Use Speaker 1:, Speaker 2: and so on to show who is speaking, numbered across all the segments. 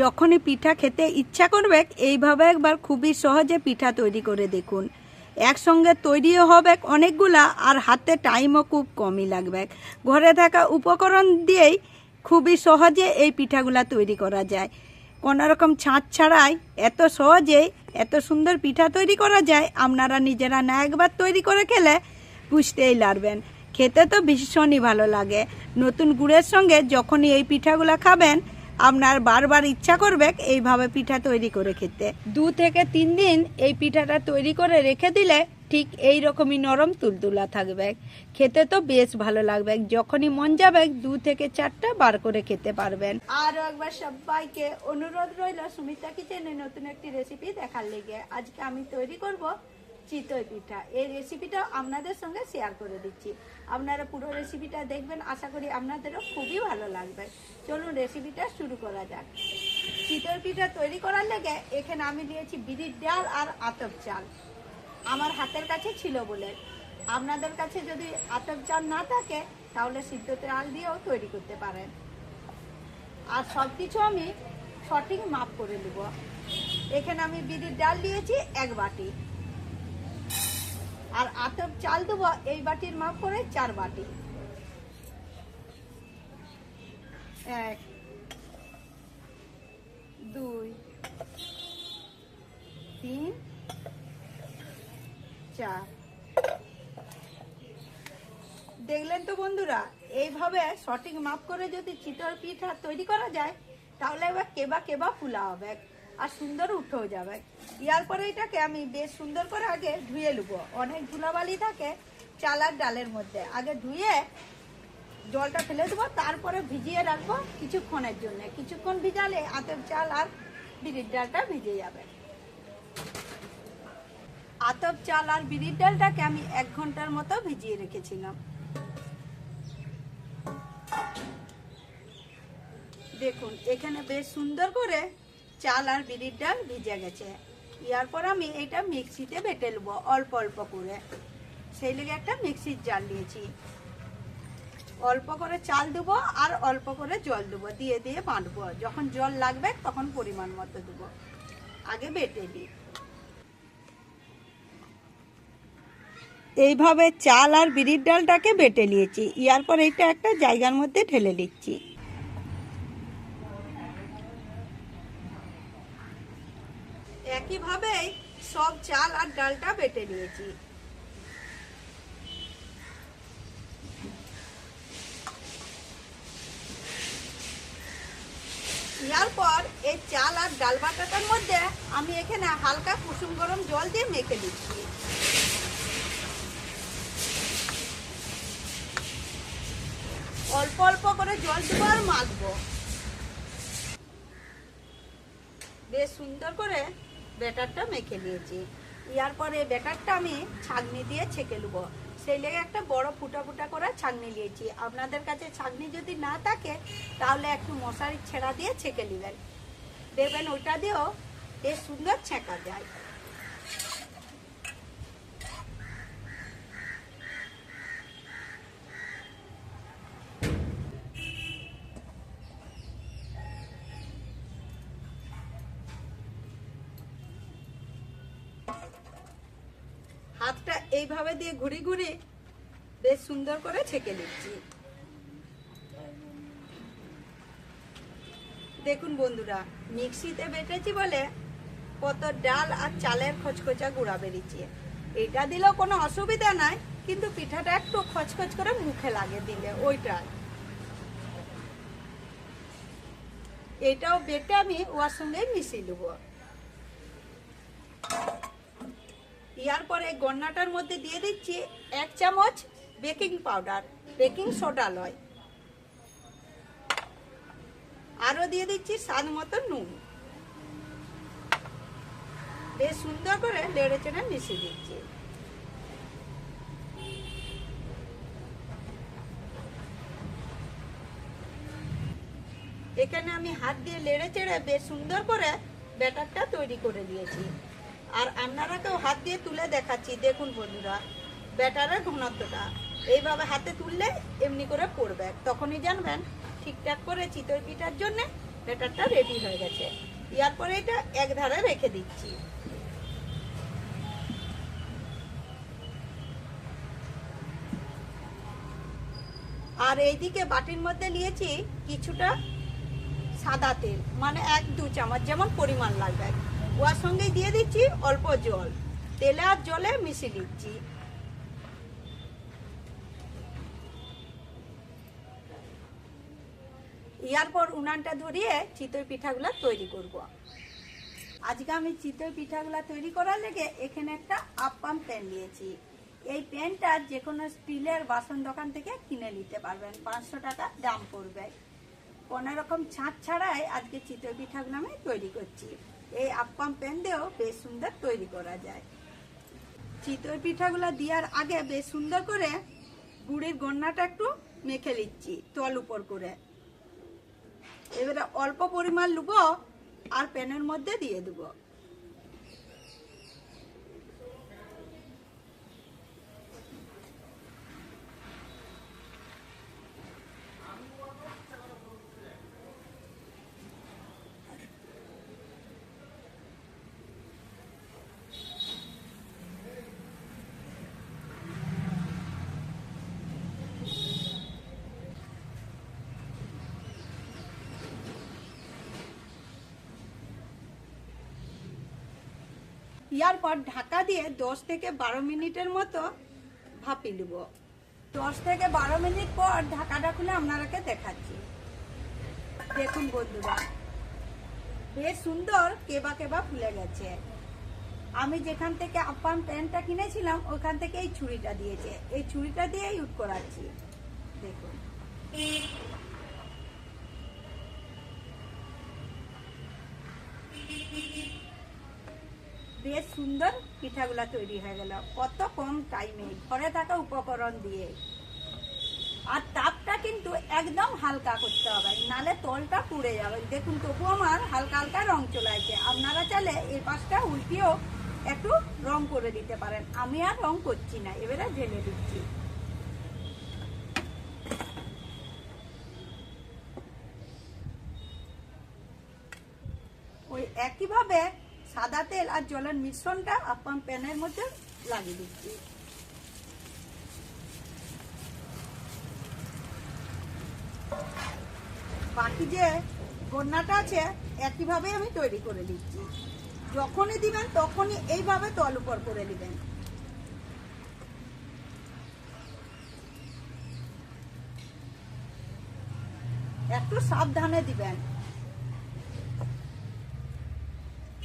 Speaker 1: যখনই পিঠা খেতে ইচ্ছা করবে, এইভাবে একবার খুবই সহজে পিঠা তৈরি করে দেখুন। একসঙ্গে তৈরিও হবে অনেকগুলা আর হাতে টাইমও খুব কমই লাগবে। ঘরে থাকা উপকরণ দিয়েই খুবই সহজে এই পিঠাগুলা তৈরি করা যায়। রকম ছাঁচ ছাড়াই এত সহজেই এত সুন্দর পিঠা তৈরি করা যায়, আপনারা নিজেরা না একবার তৈরি করে খেলে বুঝতেই পারবেন খেতে তো ভীষণই ভালো লাগে। নতুন গুড়ের সঙ্গে যখনই এই পিঠাগুলা খাবেন আপনার বারবার ইচ্ছা করবে এইভাবে পিঠা তৈরি করে খেতে। দু থেকে তিন দিন এই পিঠাটা তৈরি করে রেখে দিলে ঠিক এই রকমই নরম তুলতুলা থাকবে। খেতে তো বেশ ভালো লাগবে যখনই মন যাবে দু থেকে চারটা বার করে খেতে পারবেন। আরও একবার সবাইকে অনুরোধ রইল সুমিতা কিচেনে নতুন একটি রেসিপি দেখার লেগে। আজকে আমি তৈরি করব চিতই পিঠা। এই রেসিপিটা আপনাদের সঙ্গে শেয়ার করে দিচ্ছি। আপনারা পুরো রেসিপিটা দেখবেন, আশা করি আপনাদেরও খুবই ভালো লাগবে। চলুন রেসিপিটা শুরু করা যাক। চিতই পিঠা তৈরি করার লেগে এখানে আমি দিয়েছি বিড়ির ডাল আর আতপ চাল। আমার হাতের কাছে ছিল বলে। আপনাদের কাছে যদি আতপ চাল না থাকে, তাহলে সিদ্ধ চাল দিয়েও তৈরি করতে পারেন। আর সব কিছু আমি সঠিক মাপ করে নেব। এখানে আমি বিড়ির ডাল দিয়েছি এক বাটি। আর আতপ চাল দেবো এই বাটির মাপ করে চার বাটি। এক, দুই, তিন, চার। দেখলেন তো বন্ধুরা, এইভাবে সঠিক মাপ করে যদি চিতল পিঠা তৈরি করা যায়, তাহলে এবার কেবা কেবা ফুলা হবে, আর সুন্দর উঠেও যাবে। ইয়ার পরে এটাকে আমি বেশ সুন্দর করে আগে ধুয়ে নেব অনেক ধুলাবালি থাকে চাল আর ডালের মধ্যে। আগে ধুয়ে জলটা ফেলে দেবো, তারপরে ভিজিয়ে রাখব কিছুক্ষণের জন্য। কিছুক্ষণ ভিজালে আতপ চাল আর বিড়ির ডালটা ভিজে যাবে। আতপ চাল আর বিড়ির ডালটাকে আমি এক ঘণ্টার মতো ভিজিয়ে রেখেছিলাম। দেখুন, এখানে বেশ সুন্দর করে চাল আর বিড়ির ডাল ভিজে গেছে। ইয়ার পর আমি এটা মিক্সিতে বেটে নেব, অল্প অল্প করে। সেই লেগে একটা মিক্সির জাল নিয়েছি। অল্প করে চাল দেবো আর অল্প করে জল দেবো, দিয়ে দিয়ে বাঁধবো। যখন জল লাগবে তখন পরিমাণ মতো দেবো। আগে বেটে দিই এইভাবে চাল আর বিড়ির ডালটাকে বেটে নিয়েছি। ইয়ার পর একটা জায়গার মধ্যে ঢেলে নিচ্ছি। একইভাবেই সব চাল আর ডালটা বেটে নিয়েছি। পর এই চাল আর ডাল বাটাটার মধ্যে আমি এখানে হালকা কুসুম গরম জল দিয়ে মেখে দিচ্ছি অল্প অল্প করে জল দেবো আর মাখবো। বেশ সুন্দর করে ব্যাটারটা মেখে নিয়েছি। ইয়ার পরে ব্যাটারটা আমি ছাগনি দিয়ে ছেঁকে নেব। সেই লেগে একটা বড় ফুটা ফুটা করে ছাগনি নিয়েছি। আপনাদের কাছে ছাগনি যদি না থাকে, তাহলে একটু মশারি ছেঁড়া দিয়ে ছেঁকে নেবেন। দেখবেন ওইটা দিয়েও বেশ সুন্দর ছেঁকা যায়। এইভাবে দিয়ে ঘুরি ঘুরি বেশ সুন্দর করে ছেঁকে নিচ্ছি। দেখুন বন্ধুরা, মিক্সিতে বেটেছি বলে কত ডাল আর চালের খচখচা গুঁড়া বেরিয়েছে। এটা দিলেও কোনো অসুবিধা নাই, কিন্তু পিঠাটা একটু খচখচ করে মুখে লাগে দিলে ওইটা। এটাও বেটে আমি ওর সঙ্গে মিশিয়ে নেব। ইয়ার পরে গন্নাটার মধ্যে দিয়ে দিচ্ছি এক চামচ বেকিং পাউডার, বেকিং সোডা লয়। আরও দিয়ে দিচ্ছি স্বাদ মতো নুন। বেশ সুন্দর করে লেড়ে চেড়ে মিশিয়ে দিচ্ছি। এখানে আমি হাত দিয়ে লেড়ে চেড়ে বেশ সুন্দর করে ব্যাটারটা তৈরি করে দিয়েছি। আর আপনারাকেও হাত দিয়ে তুলে দেখাচ্ছি। দেখুন বন্ধুরা, ব্যাটারের ঘনত্বটা। এইভাবে হাতে তুললে এমনি করে পড়বে। তখনই জানবেন ঠিকঠাক করে চিতই পিঠার জন্য ব্যাটারটা রেডি হয়ে গেছে। ইয়ার পরে এটা এক ধারে রেখে দিচ্ছি। আর এইদিকে বাটির মধ্যে নিয়েছি কিছুটা সাদা তেল মানে এক দু চামচ যেমন পরিমাণ লাগবে। ওর সঙ্গে দিয়ে দিচ্ছি অল্প জল। তেলে আর জলে মিশিয়ে দিচ্ছি। ইয়ার পর উনানটা ধরিয়ে চিতই পিঠাগুলো তৈরি করব। আজকে আমি চিতই পিঠাগুলো তৈরি করার লেগে এখানে একটা আপ্পাম প্যান নিয়েছি। এই প্যানটা যে কোনো স্টিলের বাসন দোকান থেকে কিনে নিতে পারবেন। পাঁচশো টাকা দাম পড়বে। কোনো রকম ছাঁচ ছাড়াই আজকে চিতই পিঠাগুলো আমি তৈরি করছি। এই আপ্পাম প্যান দিয়েও বেশ সুন্দর তৈরি করা যায়। চিতই পিঠাগুলা দেওয়ার আগে বেশ সুন্দর করে গুড়ের গন্নাটা একটু মেখে নিচ্ছি, তল উপর করে। এবারে অল্প পরিমাণ লুবো আর প্যানের মধ্যে দিয়ে দেবো। ইয়ার পর ঢাকা দিয়ে দশ থেকে বারো মিনিটের মতো ভাপি নেব। দশ থেকে বারো মিনিট পর ঢাকাটা খুলে আপনারাকে দেখাচ্ছি। দেখুন বন্ধুরা, বেশ সুন্দর কেবা কেবা ফুলে গেছে। আমি যেখান থেকে আপ্পান প্যান্টটা কিনেছিলাম, ওখান থেকে এই ছুরিটা দিয়েছে। এই ছুরিটা দিয়ে ইউজ করাচ্ছি দেখুন বেশ সুন্দর পিঠাগুলা তৈরি হয়ে গেল। কত কম টাইমে ঘরে থাকা উপকরণ দিয়ে। আর তাপটা কিন্তু একদম হালকা করতে হবে, নালে তলটা পুড়ে যাবে। দেখুন তবু আমার হালকা হালকা রং চলে আছে আপনারা চাইলে এই পাশটা উল্টিয়েও একটু রং করে দিতে পারেন। আমি আর রং করছি না, এবারে ঢেলে দিচ্ছি। ওই একইভাবে সাদা তেল আর জলের মিশ্রণটা আপন প্যানের মধ্যে লাগিয়ে দিচ্ছি। বাকি যে গন্নাটা আছে একইভাবে আমি তৈরি করে দিচ্ছি। যখনই দিবেন, তখনই এইভাবে তল উপর করে দিবেন একটু সাবধানে দিবেন।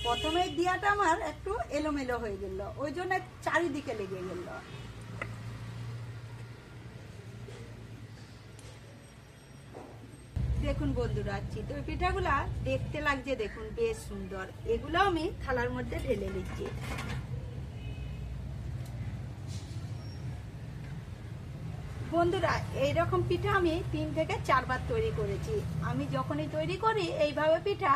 Speaker 1: প্রথমে দিয়াটা আমার একটু এলোমেলো হয়ে গেল। ওই জন্য চারিদিকে লেগে গেল। দেখুন বন্ধুরা, চিতই পিঠাগুলা দেখতে লাগছে, দেখুন বেশ সুন্দর। এগুলো আমি থালার মধ্যে ঢেলে নিচ্ছি। বন্ধুরা, এইরকম পিঠা আমি তিন থেকে চারবার তৈরি করেছি। আমি যখনই তৈরি করি, এইভাবে পিঠা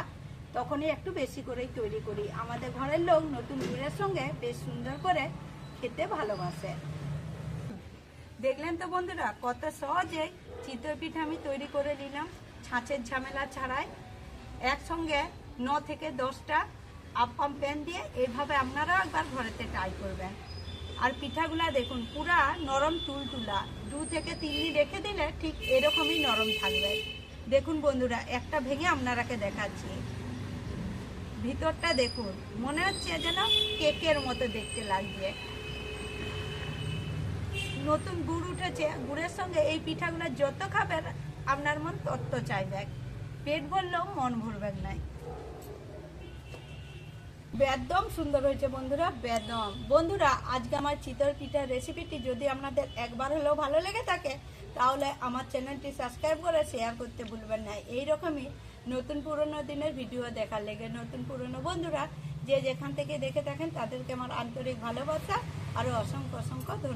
Speaker 1: তখনই একটু বেশি করেই তৈরি করি। আমাদের ঘরের লোক নতুন গুড়ের সঙ্গে বেশ সুন্দর করে খেতে ভালোবাসে। দেখলেন তো বন্ধুরা, কত সহজে চিতই পিঠা আমি তৈরি করে নিলাম ছাঁচের ঝামেলা ছাড়াই। একসঙ্গে ন থেকে দশটা আপ্পাম প্যান দিয়ে এইভাবে আপনারাও একবার ঘরেতে ট্রাই করবেন। আর পিঠাগুলা দেখুন, পুরা নরম তুলতুলা। দু থেকে তিন দিন রেখে দিলে ঠিক এরকমই নরম থাকবে। দেখুন বন্ধুরা, একটা ভেঙে আপনারাকে দেখাচ্ছি। ভিতরটা দেখুন, মনে হচ্ছে যেন কেকের মতো দেখতে লাগছে। নতুন গুড় উঠেছে, গুড়ের সঙ্গে এই পিঠাগুলো যত খাবেন, আপনার মন তত চাইবে। পেট ভরলেও মন ভরবেন নাই বেদম সুন্দর হয়েছে বন্ধুরা, বেদম। বন্ধুরা, আজকে আমার চিতর পিঠার রেসিপিটি যদি আপনাদের একবার হলেও ভালো লেগে থাকে, তাহলে আমার চ্যানেলটি সাবস্ক্রাইব করে শেয়ার করতে ভুলবেন না। এইরকমই নতুন পুরনো দিনের ভিডিও দেখার লেগে নতুন পুরনো বন্ধুরা যে যেখান থেকে দেখে থাকেন তাদেরকে আমার আন্তরিক ভালোবাসা আরও অসংখ্য অসংখ্য ধন্যবাদ।